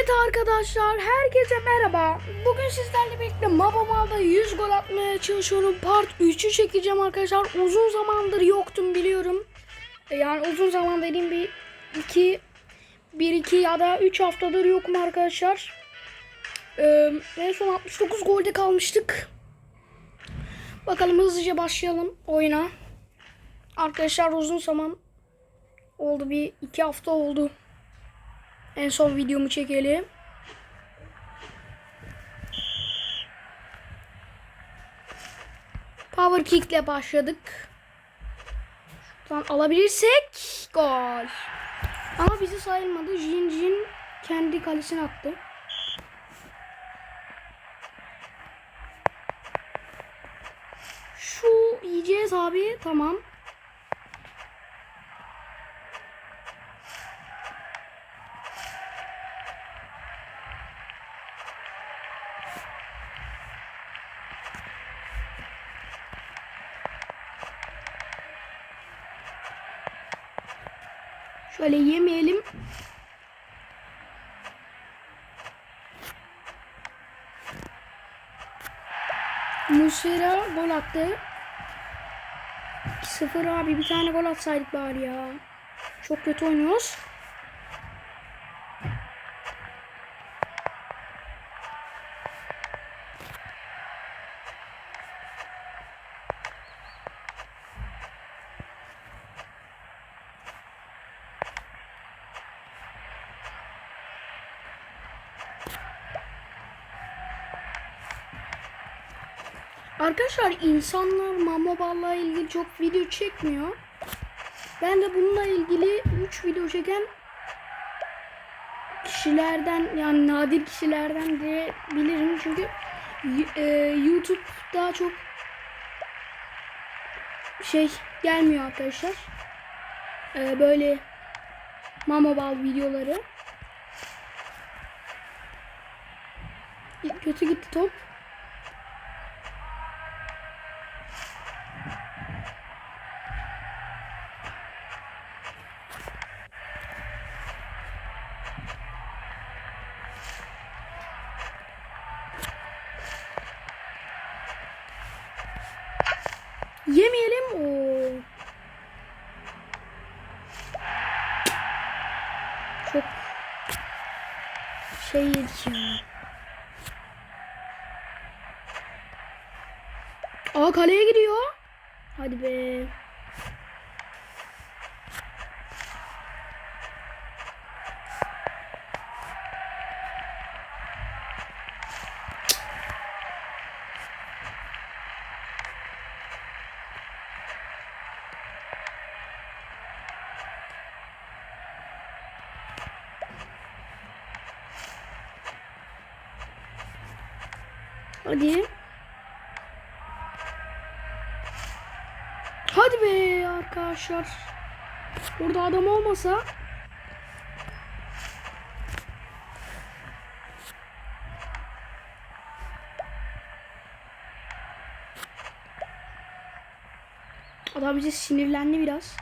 Evet arkadaşlar herkese merhaba. Bugün sizlerle birlikte Mababal'da 100 gol atmaya çalışıyorum. Part 3'ü çekeceğim arkadaşlar. Uzun zamandır yoktum biliyorum. E, Yani uzun zaman dediğim bir 2 1 2 ya da 3 haftadır yokum arkadaşlar. Ee, en son 69 golde kalmıştık. Bakalım hızlıca başlayalım oyuna. Arkadaşlar uzun zaman oldu bir 2 hafta oldu. En son videomu çekelim. Power kick ile başladık. Şuradan alabilirsek gol. Ama bizi sayılmadı. Jin Jin kendi kalesine attı. Şu yiyeceğiz abi. Tamam. Şöyle yemeyelim. Muslera gol attı. 2-0 abi bir tane gol atsaydık bari ya. Çok kötü oynuyoruz. Arkadaşlar insanlar mama balla ilgili çok video çekmiyor. Ben de bununla ilgili 3 video çeken kişilerden yani nadir kişilerden diyebilirim çünkü e, YouTube daha çok şey gelmiyor arkadaşlar. E, böyle mama bal videoları. Kötü gitti top. Yemeyelim. Oo. Çok şey yedik ya. Aa kaleye gidiyor. Hadi be. Hadi. Hadi be arkadaşlar. Burada adam olmasa Adam bize sinirlendi biraz.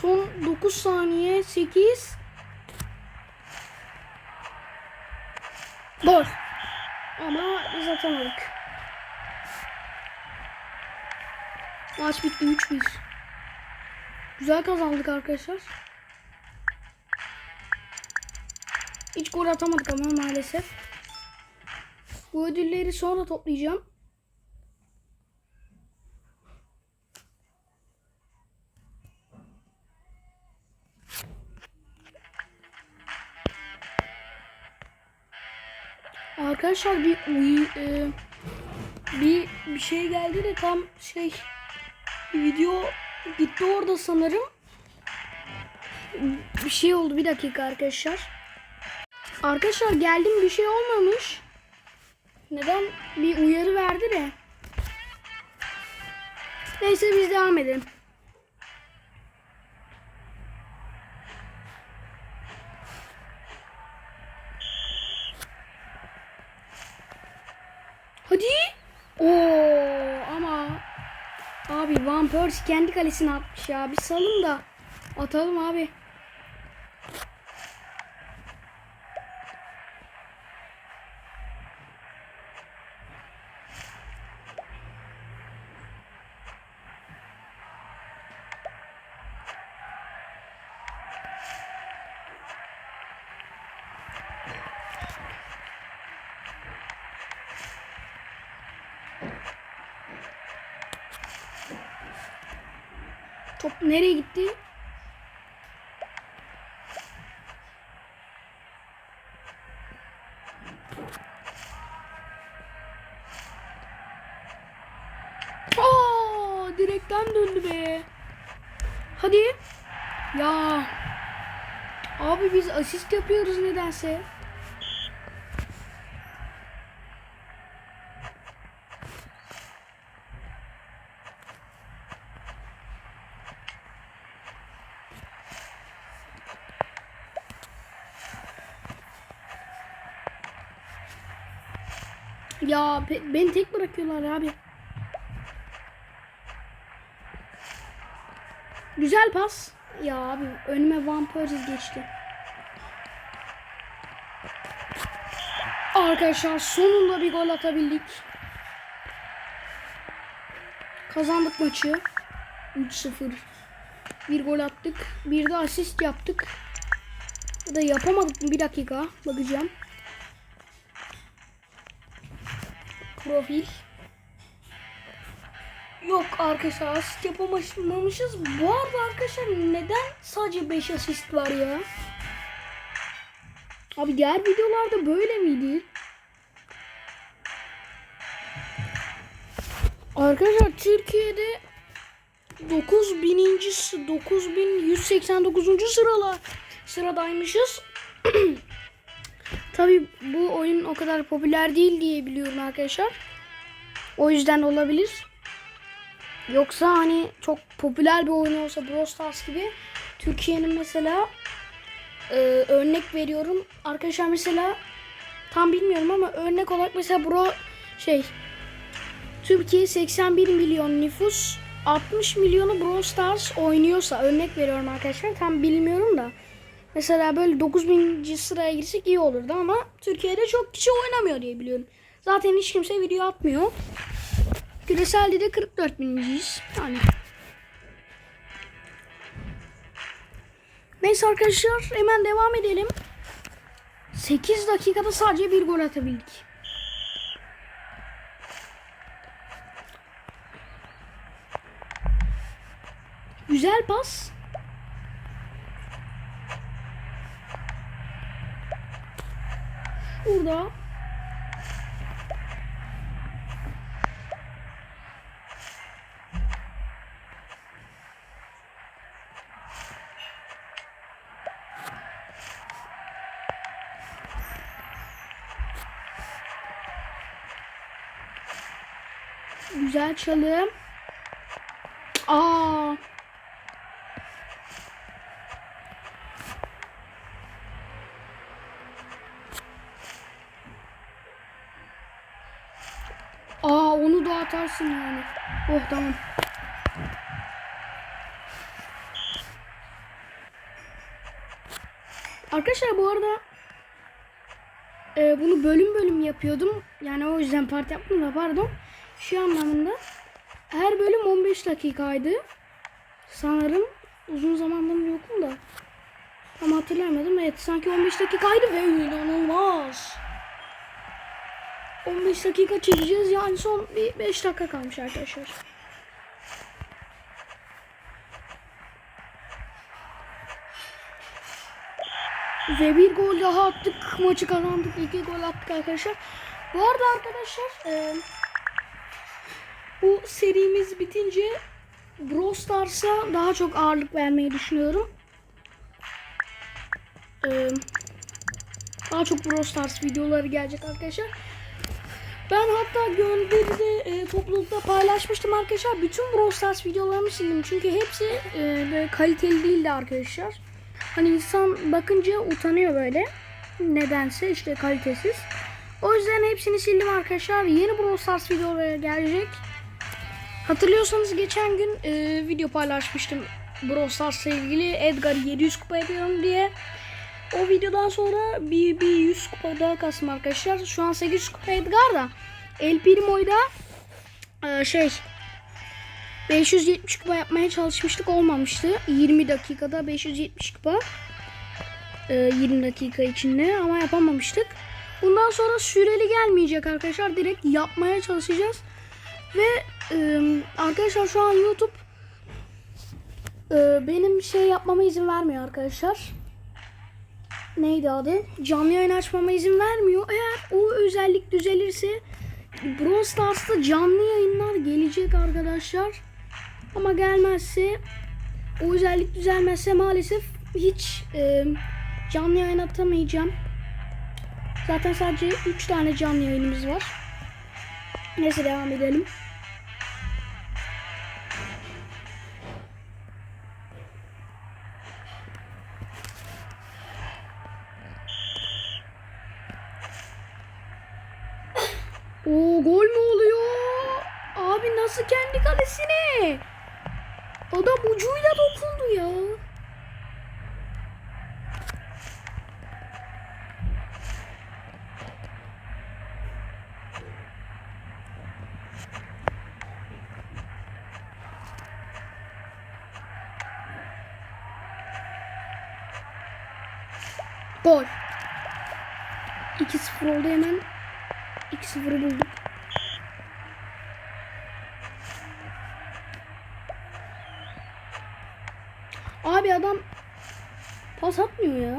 Son 9 saniye 8 Gol. Ama biz atamadık. Maç bitti 3-1. Güzel kazandık arkadaşlar. Hiç gol atamadık ama maalesef. Bu ödülleri sonra toplayacağım. Arkadaşlar bir uy e, bir bir şey geldi de tam şey video gitti orada sanırım. Bir şey oldu bir dakika arkadaşlar. Arkadaşlar geldim bir şey olmamış. Neden bir uyarı verdi de. Neyse biz devam edelim. Van Persie kendi kalesine atmış ya. Bir salın da atalım abi. Top nereye gitti? Direkten döndü be. Hadi. Ya. Abi biz asist yapıyoruz nedense. Ya be- beni tek bırakıyorlar abi. Güzel pas. Ya abi önüme Van geçti. Arkadaşlar sonunda bir gol atabildik. Kazandık maçı. 3-0. Bir gol attık. Bir de asist yaptık. Ya da yapamadık mı? Bir dakika. Bakacağım. Profil. Yok arkadaşlar asist yapamamışız. Bu arada arkadaşlar neden sadece 5 asist var ya? Abi diğer videolarda böyle miydi? Arkadaşlar Türkiye'de 9000. 9189. sıralar sıradaymışız. Tabi bu oyun o kadar popüler değil diye biliyorum arkadaşlar. O yüzden olabilir. Yoksa hani çok popüler bir oyun olsa Brawl Stars gibi Türkiye'nin mesela e, örnek veriyorum. Arkadaşlar mesela tam bilmiyorum ama örnek olarak mesela bro şey Türkiye 81 milyon nüfus 60 milyonu Brawl Stars oynuyorsa örnek veriyorum arkadaşlar tam bilmiyorum da mesela böyle 9000. sıraya girsek iyi olurdu ama Türkiye'de çok kişi oynamıyor diye biliyorum. Zaten hiç kimse video atmıyor. Küreselde de 44 bininciyiz. Yani. Neyse arkadaşlar hemen devam edelim. 8 dakikada sadece bir gol atabildik. Güzel pas. Burada Güzel çalım. Aa. Atarsın yani. Oh tamam. Arkadaşlar bu arada e, bunu bölüm bölüm yapıyordum. Yani o yüzden part yaptım da pardon. Şu anlamında her bölüm 15 dakikaydı. Sanırım uzun zamandır yokum da. Tam hatırlayamadım. Evet sanki 15 dakikaydı ve inanılmaz. 15 dakika çekeceğiz. Yani son bir 5 dakika kalmış arkadaşlar. Ve bir gol daha attık. Maçı kazandık. İki gol attık arkadaşlar. Bu arada arkadaşlar e, bu serimiz bitince Brawl Stars'a daha çok ağırlık vermeyi düşünüyorum. E, daha çok Brawl Stars videoları gelecek arkadaşlar. Ben hatta gönderide e, toplulukta paylaşmıştım arkadaşlar. Bütün Brawl Stars videolarımı sildim. Çünkü hepsi e, böyle kaliteli değildi arkadaşlar. Hani insan bakınca utanıyor böyle. Nedense işte kalitesiz. O yüzden hepsini sildim arkadaşlar. Yeni Brawl Stars videoları gelecek. Hatırlıyorsanız geçen gün e, video paylaşmıştım. Brawl Stars'la ilgili Edgar 700 kupa yapıyorum diye. O videodan sonra bir, bir 100 kupa daha kastım arkadaşlar. Şu an 800 kupa Edgar da. El Primo'yla e, şey 570 kupa yapmaya çalışmıştık olmamıştı. 20 dakikada 570 kupa. E, 20 dakika içinde ama yapamamıştık. Bundan sonra süreli gelmeyecek arkadaşlar. Direkt yapmaya çalışacağız. Ve e, arkadaşlar şu an YouTube e, benim şey yapmama izin vermiyor arkadaşlar. Neydi adı? Canlı yayın açmama izin vermiyor. Eğer o özellik düzelirse Brawl Stars'ta canlı yayınlar gelecek arkadaşlar. Ama gelmezse o özellik düzelmezse maalesef hiç e, canlı yayın atamayacağım. Zaten sadece 3 tane canlı yayınımız var. Neyse devam edelim. Oo gol mü oluyor? Abi nasıl kendi kalesine? Adam ucuyla dokundu ya. Gol. 2-0 oldu hemen. 2-0'ı bulduk. Abi adam pas atmıyor ya.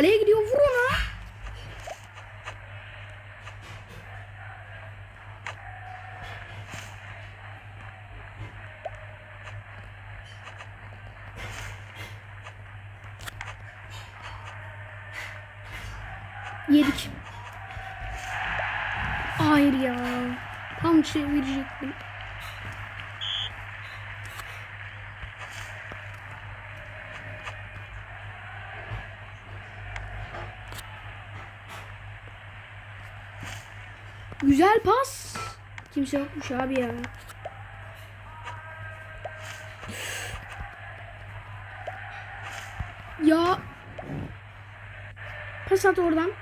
Kaleye gidiyor vur. Güzel pas. Kimse yokmuş abi ya. Ya. Pas at oradan.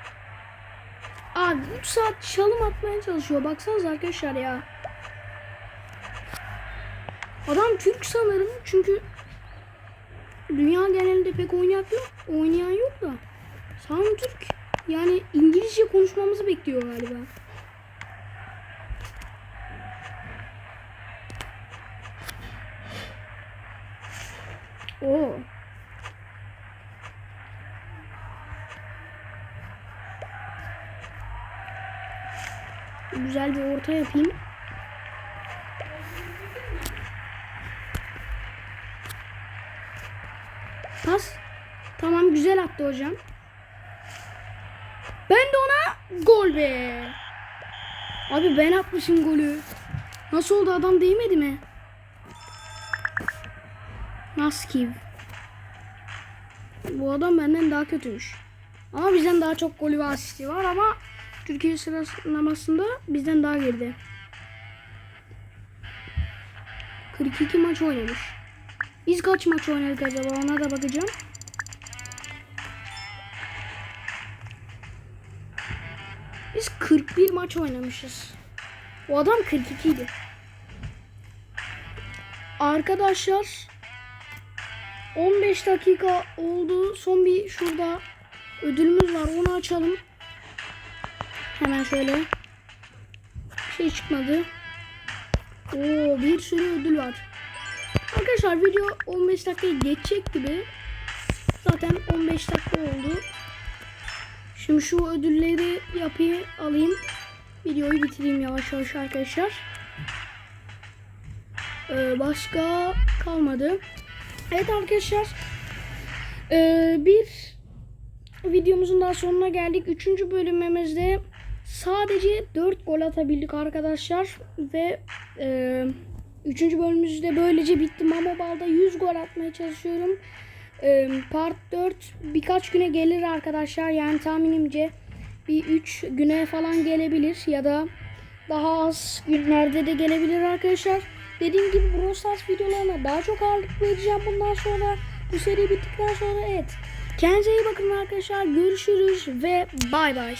Abi 3 saat çalım atmaya çalışıyor. Baksanıza arkadaşlar ya. Adam Türk sanırım çünkü dünya genelinde pek oynayan yok, oynayan yok da. Sanırım Türk. Yani İngilizce konuşmamızı bekliyor galiba. Oo. Güzel bir orta yapayım. Pas. Tamam güzel attı hocam. Ben de ona gol be. Abi ben atmışım golü. Nasıl oldu adam değmedi mi? Naskiv. Bu adam benden daha kötüymüş. Ama bizden daha çok golü ve asisti var ama Türkiye sıralamasında bizden daha geride. 42 maç oynamış. Biz kaç maç oynadık acaba ona da bakacağım. Biz 41 maç oynamışız. O adam 42 idi. Arkadaşlar 15 dakika oldu. Son bir şurada ödülümüz var. Onu açalım. Hemen şöyle. Şey çıkmadı. Oo bir sürü ödül var. Arkadaşlar video 15 dakikayı geçecek gibi. Zaten 15 dakika oldu. Şimdi şu ödülleri yapayım alayım. Videoyu bitireyim yavaş yavaş arkadaşlar. Ee, başka kalmadı. Evet arkadaşlar. Ee, bir videomuzun daha sonuna geldik. Üçüncü bölümümüzde sadece 4 gol atabildik arkadaşlar. Ve e, üçüncü bölümümüz de böylece bitti. Mama Bal'da 100 gol atmaya çalışıyorum. E, part 4 birkaç güne gelir arkadaşlar. Yani tahminimce bir 3 güne falan gelebilir. Ya da daha az günlerde de gelebilir arkadaşlar. Dediğim gibi Brawl videolarına daha çok ağırlık vereceğim bundan sonra. Bu seri bittikten sonra evet. Kendinize iyi bakın arkadaşlar. Görüşürüz ve bay bay.